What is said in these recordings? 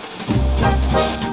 Thank you.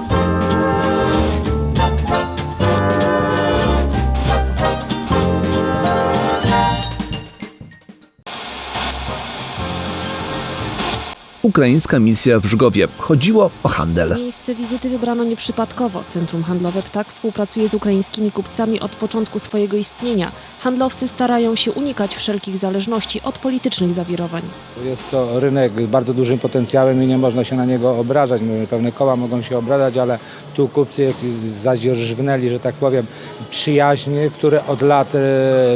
Ukraińska misja w Żgowie. Chodziło o handel. Miejsce wizyty wybrano nieprzypadkowo. Centrum Handlowe Ptak współpracuje z ukraińskimi kupcami od początku swojego istnienia. Handlowcy starają się unikać wszelkich zależności od politycznych zawirowań. Jest to rynek z bardzo dużym potencjałem i nie można się na niego obrażać. Pewne koła mogą się obrażać, ale tu kupcy zadzierżgnęli, że tak powiem, przyjaźnie, które od lat e,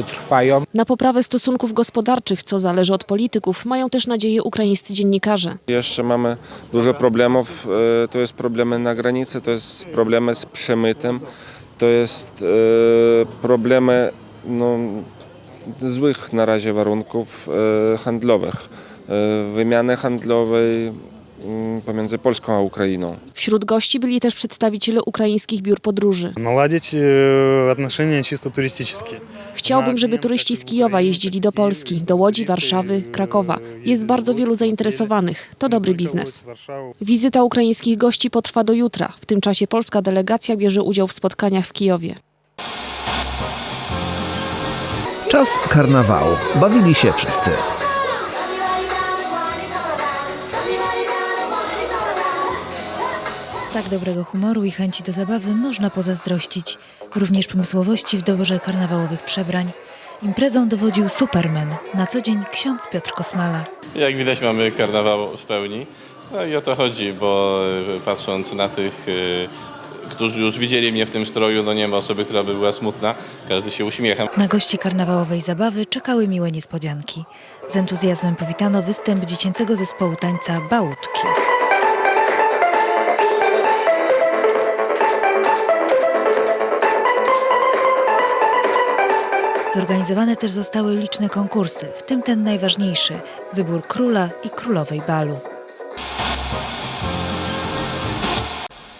trwają. Na poprawę stosunków gospodarczych, co zależy od polityków, mają też nadzieję ukraińscy dziennikarze. Jeszcze mamy dużo problemów. e, To jest problemy na granicy, to jest problemy z przemytem, to jest e, problemy no, złych na razie warunków e, handlowych, wymiany handlowej Mm, pomiędzy Polską a Ukrainą. Wśród gości byli też przedstawiciele ukraińskich biur podróży. Naładzić e, odnoszenia czysto turystyczne. Chciałbym, żeby turyści z Kijowa jeździli do Polski, do Łodzi, Warszawy, Krakowa. Jest bardzo wielu zainteresowanych. To dobry biznes. Wizyta ukraińskich gości potrwa do jutra. W tym czasie polska delegacja bierze udział w spotkaniach w Kijowie. Czas karnawału. Bawili się wszyscy. Tak dobrego humoru i chęci do zabawy można pozazdrościć. Również pomysłowości w doborze karnawałowych przebrań. Imprezą dowodził Superman, na co dzień ksiądz Piotr Kosmala. Jak widać mamy karnawał w pełni. No i o to chodzi, bo y, patrząc na tych, y, którzy już widzieli mnie w tym stroju, no nie ma osoby, która by była smutna. Każdy się uśmiecha. Na gości karnawałowej zabawy czekały miłe niespodzianki. Z entuzjazmem powitano występ dziecięcego zespołu tańca Bałutki. Zorganizowane też zostały liczne konkursy, w tym ten najważniejszy wybór króla i królowej balu.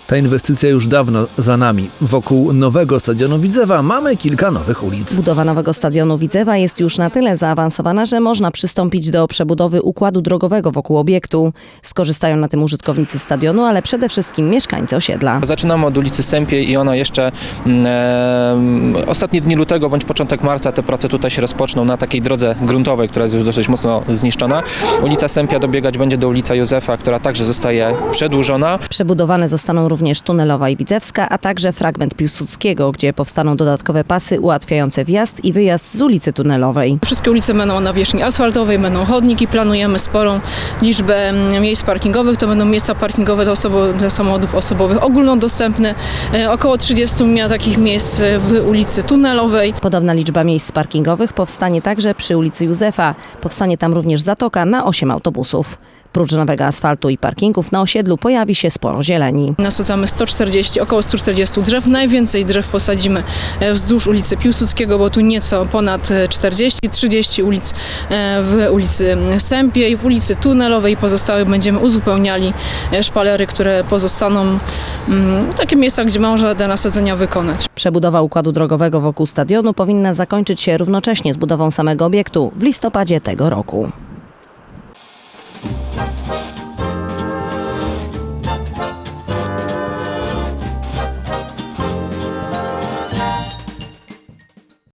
Ta inwestycja już dawno za nami. Wokół nowego stadionu Widzewa mamy kilka nowych ulic. Budowa nowego stadionu Widzewa jest już na tyle zaawansowana, że można przystąpić do przebudowy układu drogowego wokół obiektu. Skorzystają na tym użytkownicy stadionu, ale przede wszystkim mieszkańcy osiedla. Zaczynamy od ulicy Sępiej i ona jeszcze e, ostatnie dni lutego bądź początek marca te prace tutaj się rozpoczną na takiej drodze gruntowej, która jest już dosyć mocno zniszczona. Ulica Sępia dobiegać będzie do ulica Józefa, która także zostaje przedłużona. Przebudowane zostaną również Tunelowa i Widzewska, a także fragment Piłsudskiego, gdzie powstaną dodatkowe pasy ułatwiające wjazd i wyjazd z ulicy Tunelowej. Wszystkie ulice będą na wierzchni asfaltowej, będą chodniki, planujemy sporą liczbę miejsc parkingowych. To będą miejsca parkingowe dla, osobo- dla samochodów osobowych ogólnodostępne. E, Około 30 mia takich miejsc e, w ulicy Tunelowej. Podobna liczba miejsc parkingowych powstanie także przy ulicy Józefa. Powstanie tam również zatoka na 8 autobusów. Prócz nowego asfaltu i parkingów na osiedlu pojawi się sporo zieleni. Nasadzamy 140, około 140 drzew. Najwięcej drzew posadzimy e, wzdłuż ulicy Piłsudskiego, bo tu nieco ponad e, 40, 30 ulic e, w ulicy Sępiej, w ulicy Tunelowej. Pozostałe będziemy uzupełniali e, szpalery, które pozostaną mm, takie miejsca, gdzie można te nasadzenia wykonać. Przebudowa układu drogowego wokół stadionu powinna zakończyć się równocześnie z budową samego obiektu w listopadzie tego roku.